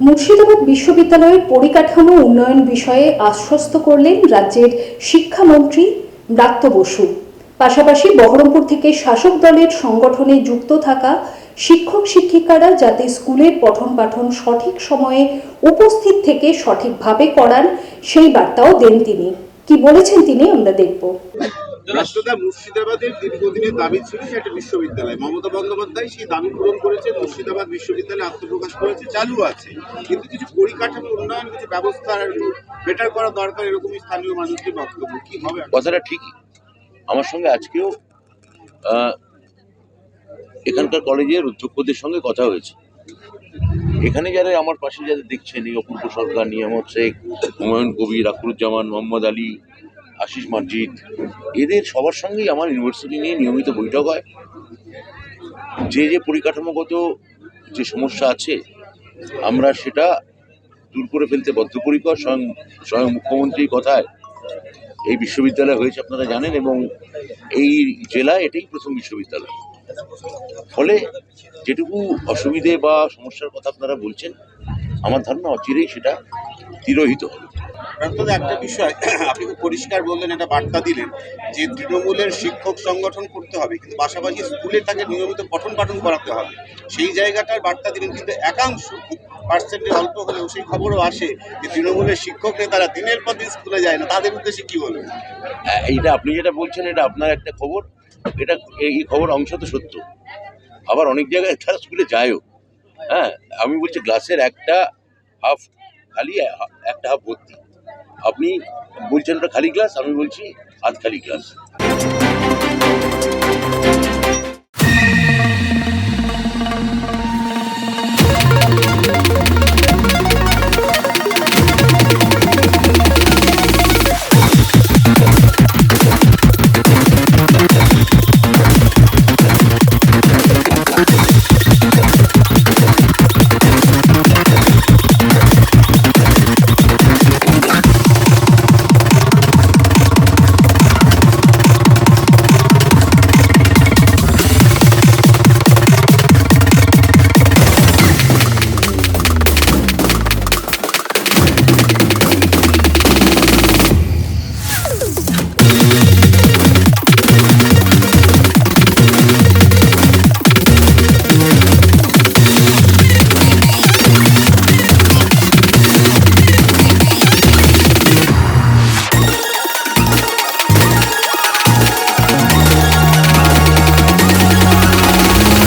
মুর্শিদাবাদ বিশ্ববিদ্যালয়ের পরিকাঠামো উন্নয়ন বিষয়ে আশ্বস্ত করলেন রাজ্যের শিক্ষামন্ত্রী ব্রাত্য বসু। পাশাপাশি বহরমপুর থেকে শাসক দলের সংগঠনে যুক্ত থাকা শিক্ষক শিক্ষিকারা যাতে স্কুলের পঠন পাঠন সঠিক সময়ে উপস্থিত থেকে সঠিকভাবে করান, সেই বার্তাও দেন তিনি। কি বলেছেন তিনি, আমরা দেখব। রাষ্ট্রদা মুর্শিদাবাদের দীর্ঘদিনের দাবি ছিল যে একটা বিশ্ববিদ্যালয়। মমতা বন্দ্যোপাধ্যায় সেই দাবি পূরণ করেছে মুর্শিদাবাদ বিশ্ববিদ্যালয় আত্মপ্রকাশ করেছে, চালু আছে। কিন্তু কিছু পরিকাঠামো উন্নয়ন, কিছু ব্যবস্থা বেটার করা দরকার এরকমই স্থানীয় মানুষদের বক্তব্য। কি হবে কথাটা ঠিকই। আমার সঙ্গে আজকেও এখানকার কলেজের অধ্যক্ষদের সঙ্গে কথা হয়েছে। এখানে যারা আমার পাশে যারা দেখছেন, এই অপূর্ব সরকার, নিয়ামত শেখ, হুমায়ুন কবির, আখরুজ্জামান, মোহাম্মদ আলী আশিস মার্জিদ এদের সবার সঙ্গেই আমার ইউনিভার্সিটি নিয়ে নিয়মিত বৈঠক হয়। যে যে পরিকাঠামোগত যে সমস্যা আছে, আমরা সেটা দূর করে ফেলতে বদ্ধপরিকর। স্বয়ং স্বয়ং মুখ্যমন্ত্রীর কথায় এই বিশ্ববিদ্যালয় হয়েছে আপনারা জানেন এবং এই জেলা এটাই প্রথম বিশ্ববিদ্যালয়। ফলে যেটুকু অসুবিধে বা সমস্যার কথা আপনারা বলছেন, আমার ধারণা অচিরেই সেটা তিরোহিত হবে। রাষ্ট্রদা একটা বিষয় আপনি খুব পরিষ্কার বললেন একটা বার্তা দিলেন যে তৃণমূলের শিক্ষক সংগঠন করতে হবে কিন্তু পাশাপাশি স্কুলে তাকে নিয়মিত পঠন পাঠন করাতে হবে। সেই জায়গাটার বার্তা দিলেন কিন্তু একাংশ খুব পার্সেন্টে অল্প হলেও সেই খবরও আসে যে তৃণমূলের শিক্ষক নেতারা দিনের পর দিন স্কুলে যায় না। তাদের উদ্দেশ্যে কী বলবেন? আহ, এইটা আপনি যেটা বলছেন এটা আপনার একটা খবর। এটা এই খবর অংশ তো সত্য। আবার অনেক জায়গায় তারা স্কুলে যায়ও। হ্যাঁ আমি বলছি গ্লাসের একটা হাফ খালি একটা হাফ ভর্তি। আপনি বলছেন ওটা খালি গ্লাস আমি বলছি আধ খালি গ্লাস